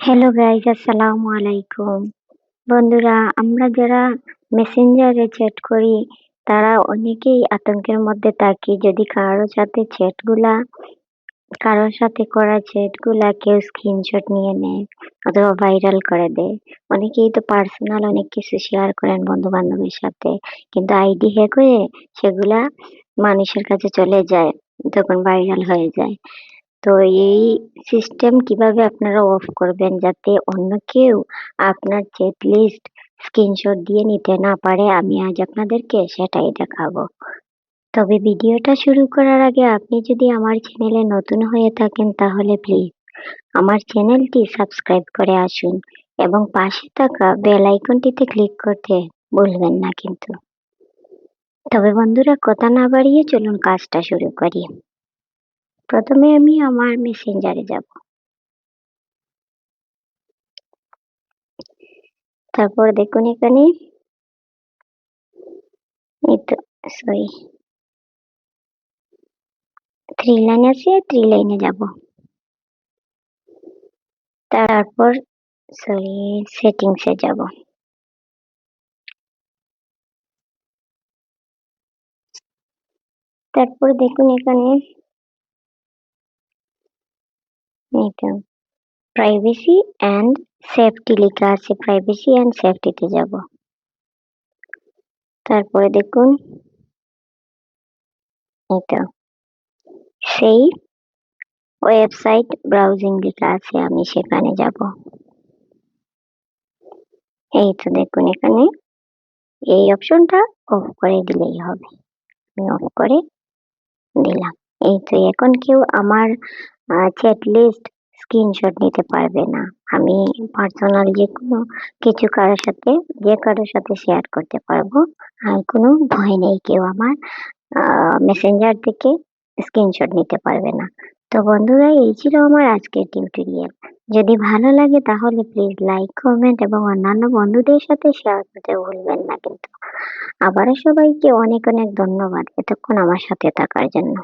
Hello guys আসসালামু আলাইকুম বন্ধুরা, আমরা যারা মেসেঞ্জারে চ্যাট করি, তারা অনেকেই আতঙ্কের মধ্যে থাকি। যদি কারোর সাথে চ্যাটগুলা কারোর সাথে করা চ্যাটগুলা কেউ স্ক্রিনশট নিয়ে নেয় অথবা ভাইরাল করে দেয়, অনেকেই তো পার্সোনাল অনেক কিছু শেয়ার করেন বন্ধু বান্ধবের সাথে। কিন্তু আইডি হ্যাক হয়ে সেগুলা মানুষের কাছে চলে যায়, তখন ভাইরাল হয়ে যায়। তো এই সিস্টেম কীভাবে আপনারা অফ করবেন যাতে অন্য কেউ আপনার চেক লিস্ট স্ক্রিনশট দিয়ে নিতে না পারে, আমি আজ আপনাদেরকে সেটাই দেখাবো। তবে ভিডিওটা শুরু করার আগে আপনি যদি আমার চ্যানেলে নতুন হয়ে থাকেন তাহলে প্লিজ আমার চ্যানেলটি সাবস্ক্রাইব করে আসুন এবং পাশে থাকা বেল আইকনটিতে ক্লিক করতে ভুলবেন না কিন্তু। তবে বন্ধুরা, কথা না বাড়িয়ে চলুন কাজটা শুরু করি। প্রথমে আমি আমার মেসেঞ্জারে যাব। তারপর দেখুন এখানে। সরি থ্রি লাইন আছে থ্রি লাইনে যাব। তারপর সরি সেটিংসে যাব। তারপর দেখুন এখানে। এটা প্রাইভেসি অ্যান্ড সেফটি লেখা আছে প্রাইভেসি অ্যান্ড সেফটিতে যাব। তারপরে দেখুন, এটা। সেই ওয়েবসাইট ব্রাউজিং লেখা আছে, আমি সেখানে যাব। এই তো দেখুন এখানে, এই অপশনটা অফ করে দিলেই হবে। আমি অফ করে দিলাম। এই তো এখন কেউ আমার চ্যাট লিস্ট স্ক্রিনশট নিতে পারবে না। আমি পার্সোনাল যে কোনো কিছু কারোর সাথে, যে কারোর সাথে শেয়ার করতে পারব। আর কোনো ভয় নেই, কেউ আমার মেসেঞ্জার থেকে স্ক্রিনশট নিতে পারবে না। তো বন্ধুরা, এই ছিল আমার আজকের টিউটোরিয়াল যদি ভালো লাগে তাহলে প্লিজ লাইক কমেন্ট এবং অন্যান্য বন্ধুদের সাথে শেয়ার করতে ভুলবেন না কিন্তু। আবারও সবাইকে অনেক অনেক ধন্যবাদ এতক্ষণ আমার সাথে থাকার জন্য।